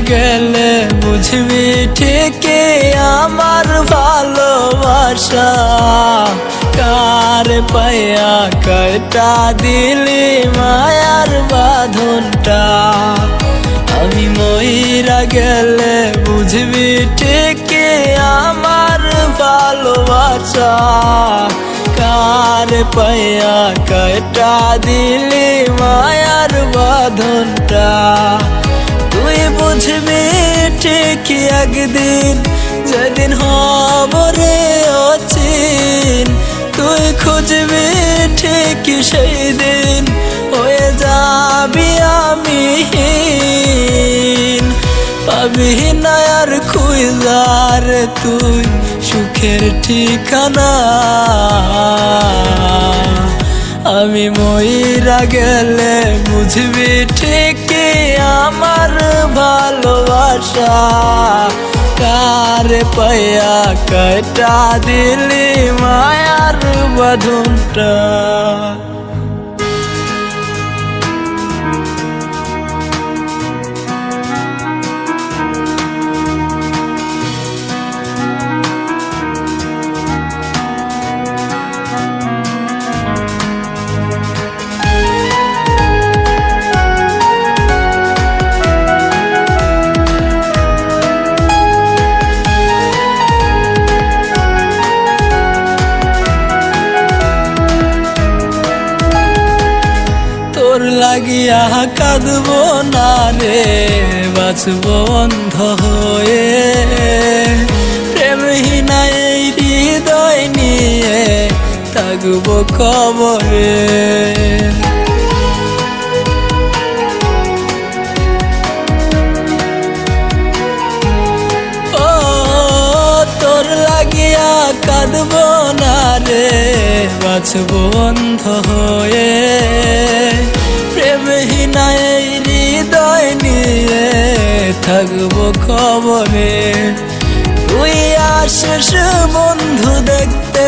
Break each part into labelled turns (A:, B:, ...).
A: গেলে বুঝবি ঠিকই আমার ভালোবাসা। কার পায়া কয়টা দিলি মায়ার বাঁধনটা। আমি ময়রা গেলে বুঝবি ঠিকই আমার ভালোবাসা। কার পায়া কয়টা দিলি মায়ার বাঁধনটা। বুঝবি ঠিক একদিন? যেদিন হব রে অচিন তুই খুঁজবি ঠিক সেই দিন হয়ে যাবি আমি পাবি না আর খুঁজার তুই সুখের ঠিকানা। আমি ময়রা গেলে বুঝবি ঠিকই আমার ভালোবাসা। কার পায়া কটা দিলি মায়ার বাঁধনটা। লাগিয়া কাঁদব না রে, বাঁচব অন্ধ হয়ে। প্রেমহীনা এই হৃদয় নিয়ে থাকব কবরে। লাগিয়া কাঁদব না রে, বাঁচব অন্ধ হয়ে। থাকব খবরে। তুই আসিস বন্ধু দেখতে,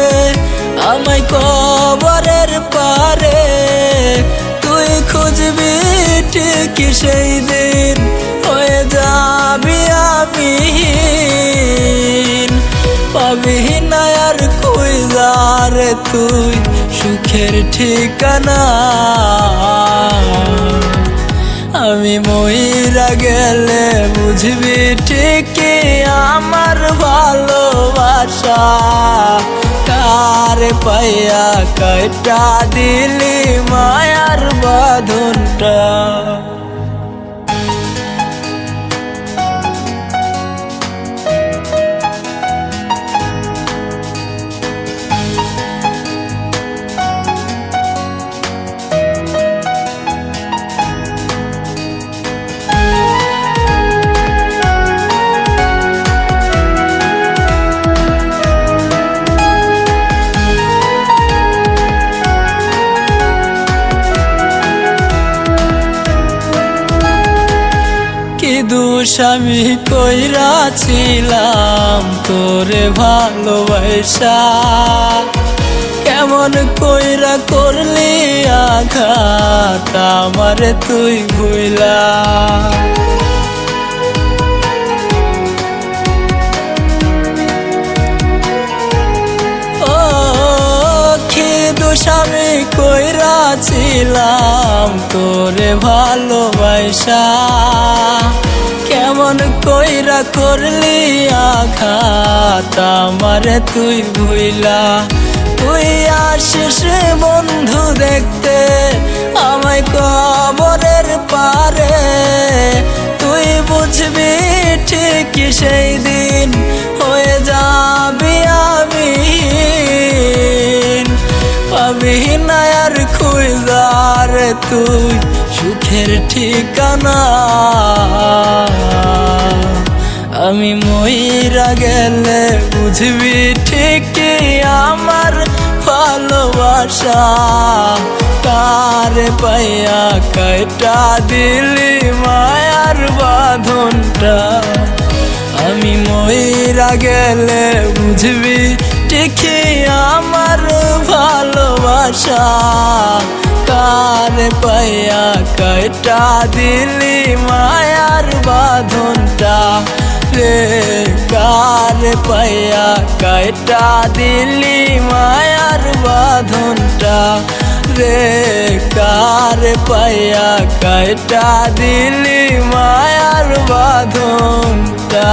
A: আমায় কবরের পারে। তুই খুঁজবি ঠিক সেই দিন, হয়ে যাবি আমি পাবি না আর খুঁজার তুই সুখের ঠিকানা। আমি ময়রা গেলে বুঝবি ঠিকই আমার ভালোবাসা। কার পাইয়া কয়টা দিলি মায়ার বাঁধনটা? দোষ কইরা ছিলাম, তোরে ভালোবাসা। কেমন কইরা করলি আঘাত, আমারে তুই কি দোষ আমি কইরা ছিলাম তোরে ভালোবাসা। কেমন কইরা করলি আঘাত আমারে তুই ভুইলা। তুই আসিস বন্ধু দেখতে, আমায় কবরের পারে। তুই বুঝবি ঠিক সেই দিন হয়ে যাবি আমি। না আর খুঁজার তুই সুখের ঠিকানা। আমি ময়রা গেলে বুঝবি ঠিকই আমার ভালোবাসা? কার পাইয়া কয়টা দিলি মায়ার বাঁধনটা? আমি ময়রা গেলে বুঝবি ভালোবাসা কার পাইয়া কয়টা দিলি মায়ার বাঁধনটা রে কার পাইয়া কয়টা দিলি মায়ার বাঁধনটা রে কার পাইয়া কয়টা দিলি মায়ার বাঁধনটা